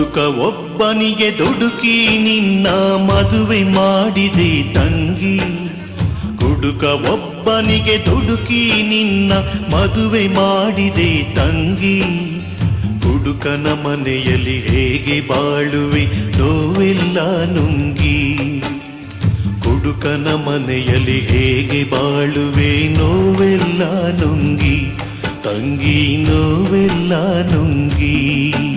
ಹುಡುಕ ಒಬ್ಬನಿಗೆ ದುಡುಕಿ ನಿನ್ನ ಮದುವೆ ಮಾಡಿದೆ ತಂಗಿ. ಕುಡುಕ ಒಬ್ಬನಿಗೆ ದುಡುಕಿ ನಿನ್ನ ಮದುವೆ ಮಾಡಿದೆ ತಂಗಿ. ಕುಡುಕನ ಮನೆಯಲ್ಲಿ ಹೇಗೆ ಬಾಳುವೆ ನೋವೆಲ್ಲ ನುಂಗಿ. ಕುಡುಕನ ಮನೆಯಲ್ಲಿ ಹೇಗೆ ಬಾಳುವೆ ನೋವೆಲ್ಲ ನುಂಗಿ. ತಂಗಿ ನೋವೆಲ್ಲ ನುಂಗಿ.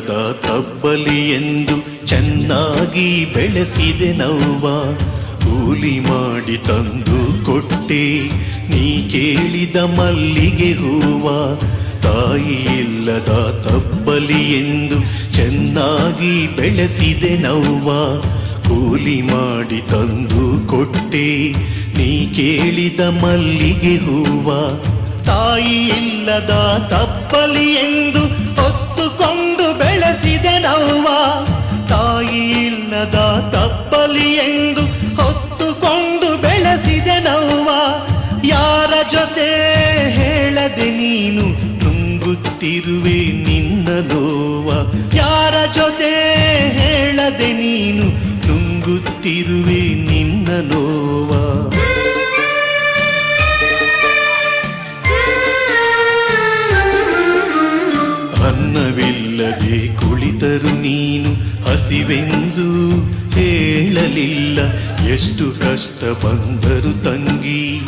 ತಬ್ಬಲಿ ಎಂದು ಚೆನ್ನಾಗಿ ಬೆಳೆಸಿದೆ ನವ್ವ. ಕೂಲಿ ಮಾಡಿ ತಂದು ಕೊಟ್ಟೆ, ನೀ ಕೇಳಿದ ಮಲ್ಲಿಗೆ ಹೂವ. ತಾಯಿ ಇಲ್ಲದ ತಬ್ಬಲಿ ಎಂದು ಚೆನ್ನಾಗಿ ಬೆಳೆಸಿದೆ ನವ್ವ. ಕೂಲಿ ಮಾಡಿ ತಂದು ಕೊಟ್ಟೆ, ನೀ ಕೇಳಿದ ಮಲ್ಲಿಗೆ ಹೂವ. ತಾಯಿ ಇಲ್ಲದ ತಪ್ಪಲಿ ಎಂದು ಹೊತ್ತುಕೊಂಡು ಬೆಳೆಸಿದೆ ನವ್ವ ತಾಯಿ ಇಲ್ಲದ ತಪ್ಪಲಿ ಎಂದು ಹೊತ್ತುಕೊಂಡು ಬೆಳೆಸಿದೆ ನವ್ವ ಯಾರ ಜೊತೆ ಹೇಳದೆ ನೀನು ನುಂಗುತ್ತಿರುವೆ ನಿನ್ನ ನೋವ. ಯಾರ ಜೊತೆ ಹೇಳದೆ ನೀನು ನುಂಗುತ್ತಿರುವೆ ನಿನ್ನ ನೋವ. ನೀನು ಹಸಿವೆಂದು ಹೇಳಲಿಲ್ಲ. ಎಷ್ಟು ಕಷ್ಟ ಬಂದರು ತಂಗಿ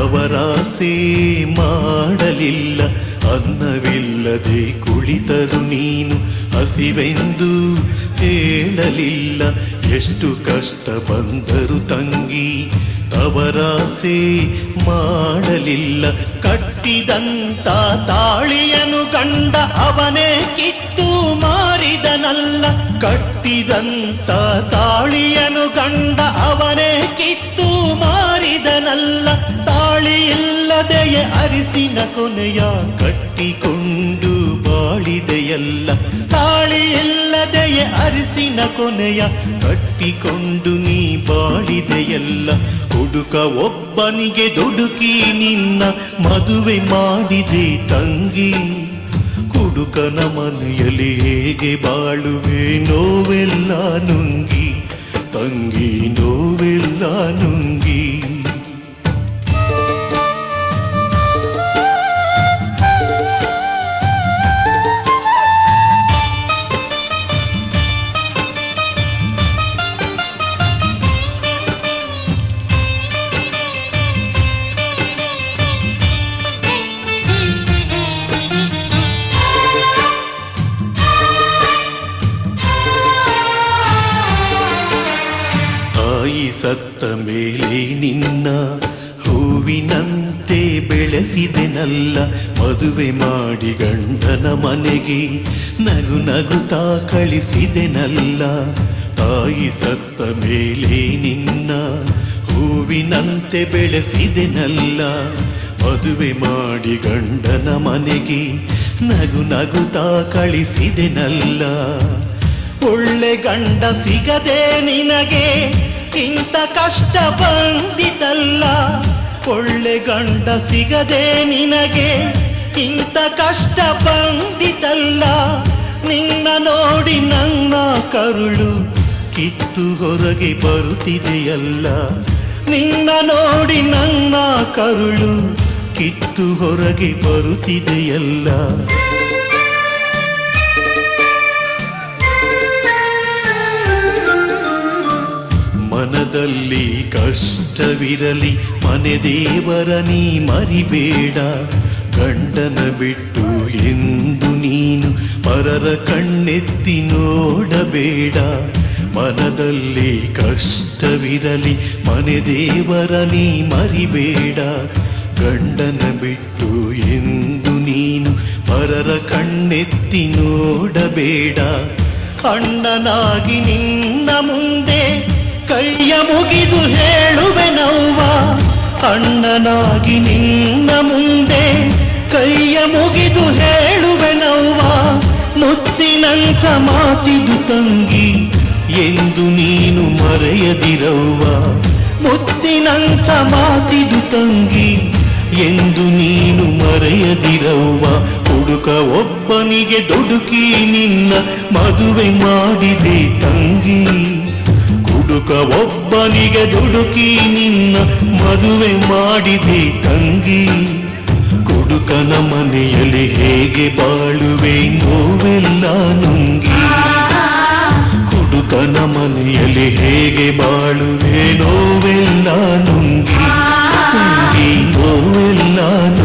ಅವರಾಸೆ ಮಾಡಲಿಲ್ಲ. ಅನ್ನವಿಲ್ಲದೆ ಕುಳಿತರು ನೀನು ಹಸಿವೆಂದು ಹೇಳಲಿಲ್ಲ. ಎಷ್ಟು ಕಷ್ಟ ಬಂದರು ತಂಗಿ ಅವರಾಸೆ ಮಾಡಲಿಲ್ಲ. ಕಟ್ಟಿದಂತ ತಾಳಿಯನು ಗಂಡ ಅವನೇ ಕಿತ್ತು ಮಾರಿದನಲ್ಲ. ಕಟ್ಟಿದಂತ ತಾಳಿಯನು ಗಂಡ ಅವನೇ ಕಿತ್ತು ಮಾರಿದನಲ್ಲ. ತಾಳಿ ಇಲ್ಲದೆಯೇ ಅರಿಸಿನ ಕೊನೆಯ ಕಟ್ಟಿಕೊಂಡು ಬಾಳಿದೆಯಲ್ಲ. ತಾಳಿ ಇಲ್ಲದೆಯೇ ಅರಿಸಿನ ಕೊನೆಯ ಕಟ್ಟಿಕೊಂಡು ನೀ ಬಾಳಿದೆಯಲ್ಲ ಹುಡುಕ ಒಬ್ಬನಿಗೆ ದುಡುಕಿ ನಿನ್ನ ಮದುವೆ ಮಾಡಿದೆ ತಂಗಿ. ಕುಡುಕನ ಮನೆಯಲ್ಲಿ ಹೇಗೆ ಬಾಳುವೆ ನೋವೆಲ್ಲ ನುಂಗಿ. ತಂಗಿ ನೋವೆಲ್ಲ ನುಂಗಿ. ಸತ್ತ ಮೇಲೆ ನಿನ್ನ ಹೂವಿನಂತೆ ಬೆಳೆಸಿದೆನಲ್ಲ. ಮದುವೆ ಮಾಡಿ ಗಂಡನ ಮನೆಗೆ ನಗು ನಗುತ್ತಾ ಕಳಿಸಿದೆನಲ್ಲ. ತಾಯಿ ಸತ್ತ ಮೇಲೆ ನಿನ್ನ ಹೂವಿನಂತೆ ಬೆಳೆಸಿದೆನಲ್ಲ. ಮದುವೆ ಮಾಡಿ ಗಂಡನ ಮನೆಗೆ ನಗು ನಗುತ್ತಾ ಕಳಿಸಿದೆನಲ್ಲ. ಒಳ್ಳೆ ಗಂಡ ಸಿಗದೆ ನಿನಗೆ ಇಂಥ ಕಷ್ಟ ಬಂದಿತಲ್ಲ. ಒಳ್ಳೆ ಗಂಡ ಸಿಗದೆ ನಿನಗೆ ಇಂಥ ಕಷ್ಟ ಬಂದಿತಲ್ಲ. ನಿನ್ನ ನೋಡಿ ನನ್ನ ಕರುಳು ಕಿತ್ತು ಹೊರಗೆ ಬರುತ್ತಿದೆಯಲ್ಲ. ನಿನ್ನ ನೋಡಿ ನನ್ನ ಕರುಳು ಕಿತ್ತು ಹೊರಗೆ ಬರುತ್ತಿದೆಯಲ್ಲ. ಮನದಲ್ಲಿ ಕಷ್ಟವಿರಲಿ, ಮನೆ ದೇವರ ನೀ ಮರಿಬೇಡ. ಗಂಡನ ಬಿಟ್ಟು ಎಂದು ನೀನು ಪರರ ಕಣ್ಣೆತ್ತಿ ನೋಡಬೇಡ. ಮನದಲ್ಲಿ ಕಷ್ಟವಿರಲಿ, ಮನೆ ದೇವರ ನೀ ಮರಿಬೇಡ. ಗಂಡನ ಬಿಟ್ಟು ಎಂದು ನೀನು ಪರರ ಕಣ್ಣೆತ್ತಿ ನೋಡಬೇಡ. ಅಣ್ಣನಾಗಿ ನಿನ್ನ ಮುಂದೆ ಕೈಯ ಮುಗಿದು ಹೇಳುವೆ ನವ್ವ, ಅಣ್ಣನಾಗಿ ನಿನ್ನ ಮುಂದೆ ಕೈಯ ಮುಗಿದು ಹೇಳುವೆ ನವ್ವ, ಮುತ್ತಿನಂಚ ಮಾತಿದು ತಂಗಿ ಎಂದು ನೀನು ಮರೆಯದಿರವ್ವ, ಮುತ್ತಿನಂಚ ಮಾತಿದು ತಂಗಿ ಎಂದು ನೀನು ಮರೆಯದಿರವ್ವ, ಹುಡುಕ ಒಬ್ಬನಿಗೆ ದುಡುಕಿ ನಿನ್ನ ಮದುವೆ ಮಾಡಿದೆ ತಂಗಿ. ಹುಡುಕ, ಒಬ್ಬನಿಗೆ ದುಡುಕಿ ನಿನ್ನ ಮದುವೆ ಮಾಡಿದೆ ತಂಗಿ. ಕುಡುಕನ ಮನೆಯಲ್ಲಿ ಹೇಗೆ ಬಾಳುವೆ ನೋವೆಲ್ಲ ನುಂಗಿ. ಕುಡುಕನ ಮನೆಯಲ್ಲಿ ಹೇಗೆ ಬಾಳುವೆ ನೋವೆಲ್ಲ ನುಂಗಿ. ನೋವೆಲ್ಲ ನುಂಗಿ.